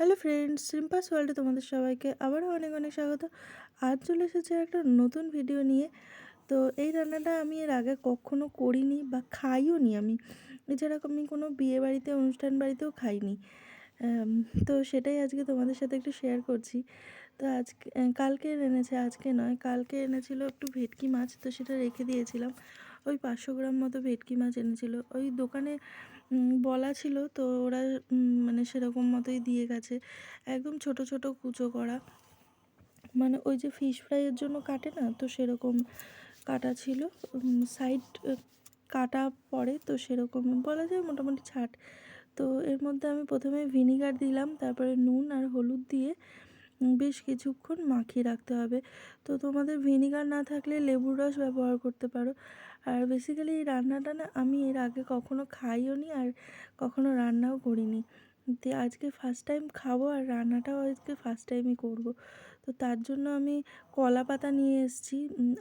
Hello friends, সিম্পাস ওয়ার্ল্ডে তোমাদের সবাইকে আবারও অনেক অনেক স্বাগত। আজ চলে এসেছে একটা নতুন ভিডিও নিয়ে। তো এই রান্নাটা আমি এর আগে কখনো করিনি বা খাইও নি আমি। এছাড়া আমি কোনো বিয়ে বাড়িতে, অনুষ্ঠান বাড়িতেও খাইনি। তো সেটাই আজকে তোমাদের সাথে একটু শেয়ার করছি। তো আজকে কালকে এনেছে, আজকে নয়। কালকে এনেছিল একটু ভেটকি মাছ, তো সেটা রেখে দিয়েছিলাম। ওই পাঁচশো গ্রাম মতো ভেটকি মাছ এনেছিল। ওই দোকানে বলা ছিল তো ওরা মানে সেরকম মতোই দিয়ে গেছে। একদম ছোট ছোট কুচো করা। মানে ওই যে ফিশ ফ্রাইয়ের জন্য কাটে না, তো সেরকম কাটা ছিল। সাইড কাটা পড়ে তো সেরকম, বলা যায় মোটামুটি ছাট। তো এর মধ্যে আমি প্রথমে ভিনিগার দিলাম, তারপরে নুন আর হলুদ দিয়ে বেশ কিছুক্ষণ মাখিয়ে রাখতে হবে। তো তোমাদের ভিনিগার না থাকলে লেবুর রস ব্যবহার করতে পারো। আর বেসিক্যালি এই রান্নাটা না আমি এর আগে কখনো খাইও নি আর কখনো রান্নাও করিনি। তো আজকে ফার্স্ট টাইম খাব আর রান্নাটাও আজকে ফার্স্ট টাইমই করব। তো তার জন্য আমি কলা পাতা নিয়ে এসেছি।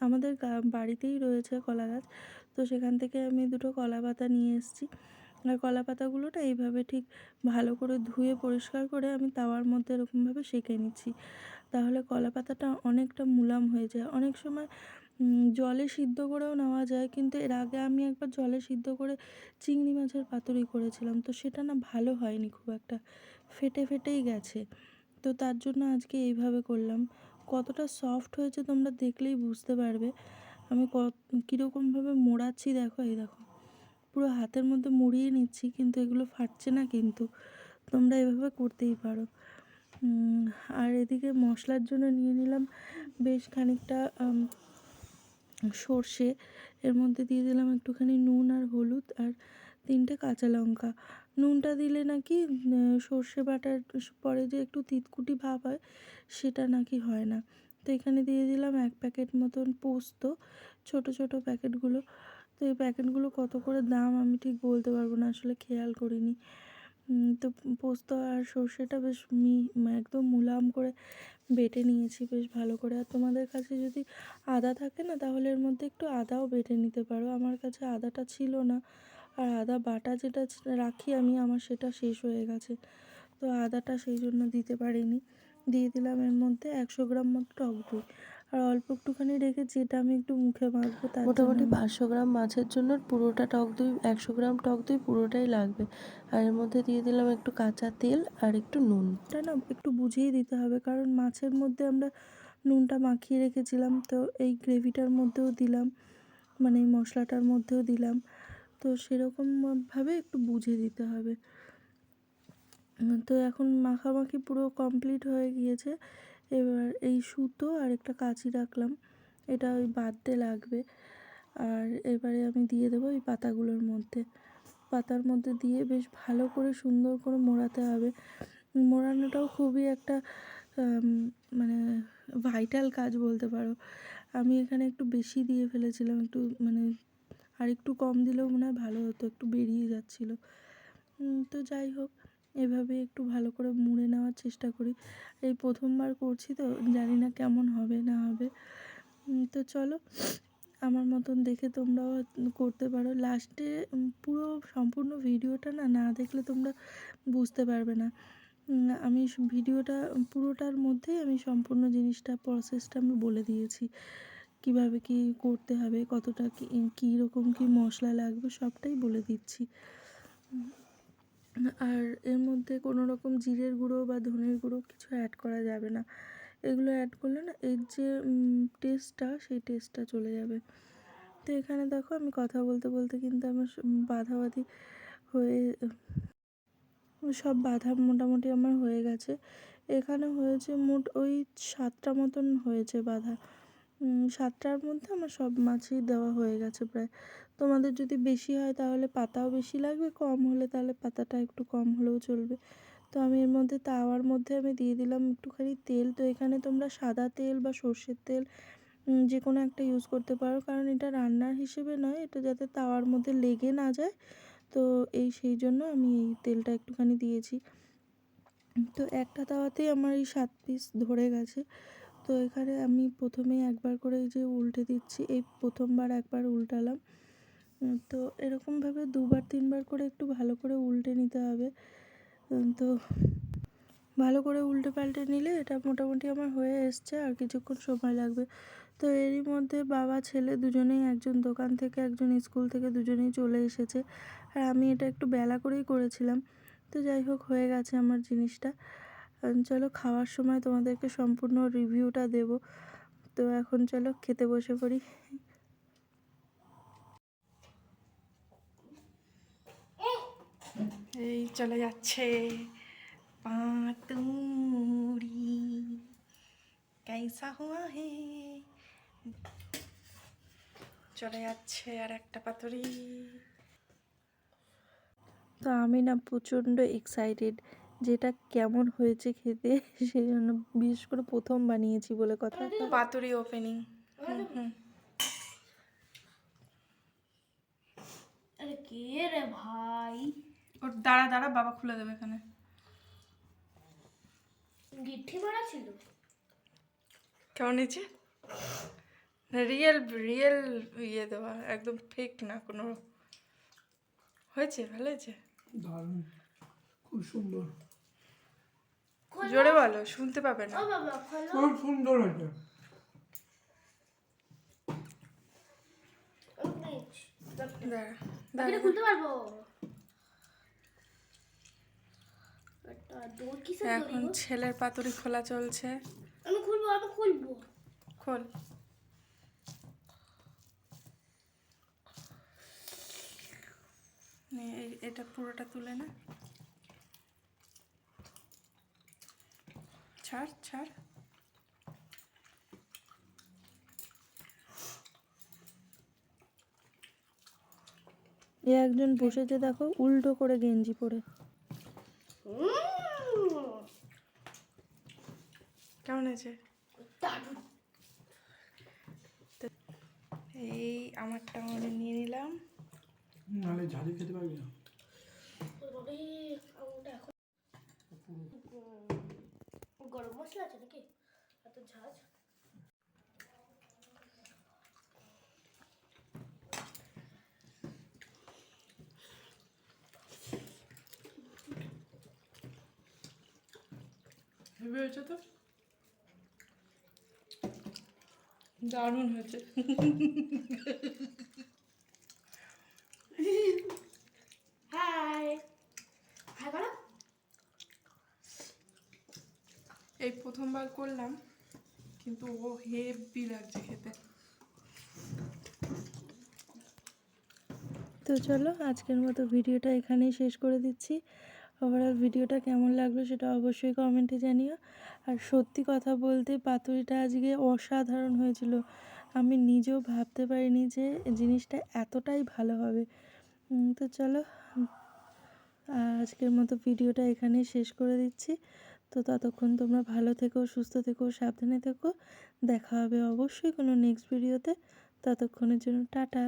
আমাদের বাড়িতেই রয়েছে কলা গাছ। তো সেখান থেকে আমি দুটো কলা পাতা নিয়ে এসেছি। আর কলা পাতাগুলো না এইভাবে ঠিক ভালো করে ধুয়ে পরিষ্কার করে আমি তাওয়ার মধ্যে এরকমভাবে সেঁকে নিচ্ছি। তাহলে কলা পাতাটা অনেকটা মুলাম হয়ে যায়। অনেক সময় জলে সিদ্ধ করেও নেওয়া যায়, কিন্তু এর আগে আমি একবার জলে সিদ্ধ করে চিংড়ি মাছের পাতুরি করেছিলাম। তো সেটা না ভালো হয়নি খুব একটা, ফেটে ফেটেই গেছে। তো তার জন্য আজকে এইভাবে করলাম। কতটা সফট হয়েছে তোমরা দেখলেই বুঝতে পারবে। আমি কত, কীরকমভাবে মোড়াচ্ছি দেখো, এই দেখো। পুরো হাতের মধ্যে মুড়িয়ে নিচ্ছি, কিন্তু এগুলো ফাটছে না কিন্তু। তোমরা এভাবে করতেই পারো। আর এদিকে মশলার জন্য নিয়ে নিলাম বেশ খানিকটা সর্ষে। এর মধ্যে দিয়ে দিলাম একটুখানি নুন আর হলুদ আর তিনটে কাঁচা লঙ্কা। নুনটা দিলে নাকি সর্ষে বাটার পরে যে একটু তিতকুটি ভাব হয়, সেটা নাকি হয় না। তো এখানে দিয়ে দিলাম এক প্যাকেট মতন পোস্ত, ছোট ছোট প্যাকেটগুলো। তো এই প্যাকেটগুলো কত করে দাম আমি ঠিক বলতে পারব না, আসলে খেয়াল করিনি। তো পোস্ত আর সর্ষেটা বেশ মি, একদম মুলাম করে বেটে নিয়েছি বেশ ভালো করে। আর তোমাদের কাছে যদি আদা থাকে না, তাহলে এর মধ্যে একটু আদাও বেটে নিতে পারো। আমার কাছে আদাটা ছিল না, আর আদা বাটা যেটা রাখি আমি, আমার সেটা শেষ হয়ে গেছে। তো আদাটা সেই জন্য দিতে পারিনি। দিয়ে দিলাম এর মধ্যে একশো গ্রাম মতো টক দই। আর অল্প একটুখানি রেখে যেটা আমি একটু মুখে মাখবো তার মোটামুটি পাঁচশো গ্রাম মাছের জন্য পুরোটা টক দই একশো গ্রাম টক দই পুরোটাই লাগবে। আর এর মধ্যে দিয়ে দিলাম একটু কাঁচা তেল আর একটু নুন। এটা না একটু বুঝিয়ে দিতে হবে কারণ মাছের মধ্যে আমরা নুনটা মাখিয়ে রেখেছিলাম তো এই গ্রেভিটার মধ্যেও দিলাম মানে এই মশলাটার মধ্যেও দিলাম। তো সেরকমভাবে একটু বুঝে দিতে হবে। তো এখন মাখামাখি পুরো কমপ্লিট হয়ে গিয়েছে। এবার এই সুতো আর একটা কাঁচি রাখলাম। এটা ওই বাঁধতে লাগবে। আর এবারে আমি দিয়ে দেবো এই পাতাগুলোর মধ্যে। পাতার মধ্যে দিয়ে বেশ ভালো করে সুন্দর করে মোড়াতে হবে। মোড়ানোটাও খুবই একটা মানে ভাইটাল কাজ বলতে পারো। আমি এখানে একটু বেশি দিয়ে ফেলেছিলাম, একটু মানে আর একটু কম দিলেও মনে হয় ভালো হতো, একটু বেরিয়ে যাচ্ছিল। তো যাই হোক এভাবে একটু ভালো করে মুড়ে নেওয়ার চেষ্টা করি। এই প্রথমবার করছি তো, জানি না কেমন হবে, না হবে। তো চলো, আমার মতন দেখে তোমরাও করতে পারো। লাস্টে পুরো সম্পূর্ণ ভিডিওটা না না দেখলে তোমরা বুঝতে পারবে না। আমি ভিডিওটা, পুরোটার মধ্যেই আমি সম্পূর্ণ জিনিসটা প্রসেসটা আমি বলে দিয়েছি। কীভাবে কি করতে হবে, কতটা কি রকম কী মশলা লাগবে, সবটাই বলে দিচ্ছি। আর এর মধ্যে কোনো রকম জিরের গুঁড়ো বা ধনের গুঁড়ো কিছু অ্যাড করা যাবে না। এগুলো অ্যাড করলে না এর যে টেস্টটা সেই টেস্টটা চলে যাবে। তো এখানে দেখো আমি কথা বলতে বলতে কিন্তু আমার বাধাবাধি হয়ে সব বাধা মোটামুটি আমার হয়ে গেছে। এখানে হয়েছে মোট ওই সাতটা মতন হয়েছে বাধা। সাতটার মধ্যে আমার সব মাছই দেওয়া হয়ে গেছে প্রায়। তোমাদের যদি বেশি হয় তাহলে পাতাও বেশি লাগবে, কম হলে তাহলে পাতাটা একটু কম হলেও চলবে। তো আমি এর মধ্যে তাওয়ার মধ্যে আমি দিয়ে দিলাম একটুখানি তেল। তো এখানে তোমরা সাদা তেল বা সর্ষের তেল যে কোনো একটা ইউজ করতে পারো। কারণ এটা রান্নার হিসেবে নয়, এটা যাতে তাওয়ার মধ্যে লেগে না যায়। তো এই সেই জন্য আমি এই তেলটা একটুখানি দিয়েছি। তো একটা তাওয়াতেই আমার এই সাত পিস ধরে গেছে। তো এখানে আমি প্রথমেই একবার করে যে উল্টে দিচ্ছি, এই প্রথমবার একবার উল্টালাম। তো এরকমভাবে দুবার, তিনবার করে একটু ভালো করে উল্টে নিতে হবে। তো ভালো করে উল্টে পাল্টে নিলে এটা মোটামুটি আমার হয়ে এসছে, আর কিছুক্ষণ সময় লাগবে। তো এরই মধ্যে বাবা, ছেলে দুজনেই একজন দোকান থেকে, একজন স্কুল থেকে দুজনেই চলে এসেছে। আর আমি এটা একটু বেলা করেই করেছিলাম। তো যাই হোক, হয়ে গেছে আমার জিনিসটা। চলো খাওয়ার সময় তোমাদেরকে সম্পূর্ণ রিভিউটা দেব। তো এখন চলো খেতে বসে পড়ি। এই চলে যাচ্ছে পাতুরি কেসা হুয়া হে? চলে যাচ্ছে আর একটা পাথরি তো আমি না প্রচণ্ড এক্সাইটেড যেটা কেমন হয়েছে খেতে সেই জন্য বিশেষ করে প্রথম বানিয়েছি বলে কথা পাতুরি ওপেনিং আরে কে রে ভাই? ওর দাঁড়া দাঁড়া বাবা খুলে দেবে এখানে। গিঠি মারা ছিল? কেমন নিচে রিয়েল রিয়েল ইয়ে দেওয়া একদম ফেক না কোনো। হয়েছে ভালো হয়েছে? দারুণ খুব সুন্দর। জোরে বলো শুনতে পাবে না। ও বাবা খোলো। খুব সুন্দর হয়েছে। এখন ছেলের পাতুরি খোলা চলছে। আমি খুলবো আমি খুলবো। খোল। এটা পুরোটা তুলে না। ছাড় ছাড়। এ একজন বসেছে দেখো উল্টো করে গেঞ্জি পরে। কেমন দারুণ। এই আমারটা মানে নিয়ে নিলাম। নাহলে ঝাঁঝি খেতে পারবি না ওরে, আঙুলটা এখন উম, গরম মশলা আছে নাকি? এত ঝাঁজ। হয়েছে তো? দারুণ হয়েছে হাই হাই বলো এই প্রথমবার করলাম, কিন্তু ও হেভি লাগছে খেতে। তো চলো, আজকের মতো ভিডিওটা এখানেই শেষ করে দিচ্ছি। ওভারঅল ভিডিওটা কেমন লাগল সেটা অবশ্যই কমেন্টে জানিও। আর সত্যি কথা বলতে পাতুরিটা আজকে অসাধারণ হয়েছিল। আমি নিজেও ভাবতে পারিনি যে জিনিসটা এতটাই ভালো হবে। তো চলো, আজকের মতো ভিডিওটা এখানেই শেষ করে দিচ্ছি। তো ততক্ষণ তোমরা ভালো থেকো, সুস্থ থেকো, সাবধানে থেকো। দেখা হবে অবশ্যই কোনো নেক্সট ভিডিওতে ততক্ষণের জন্য টাটা।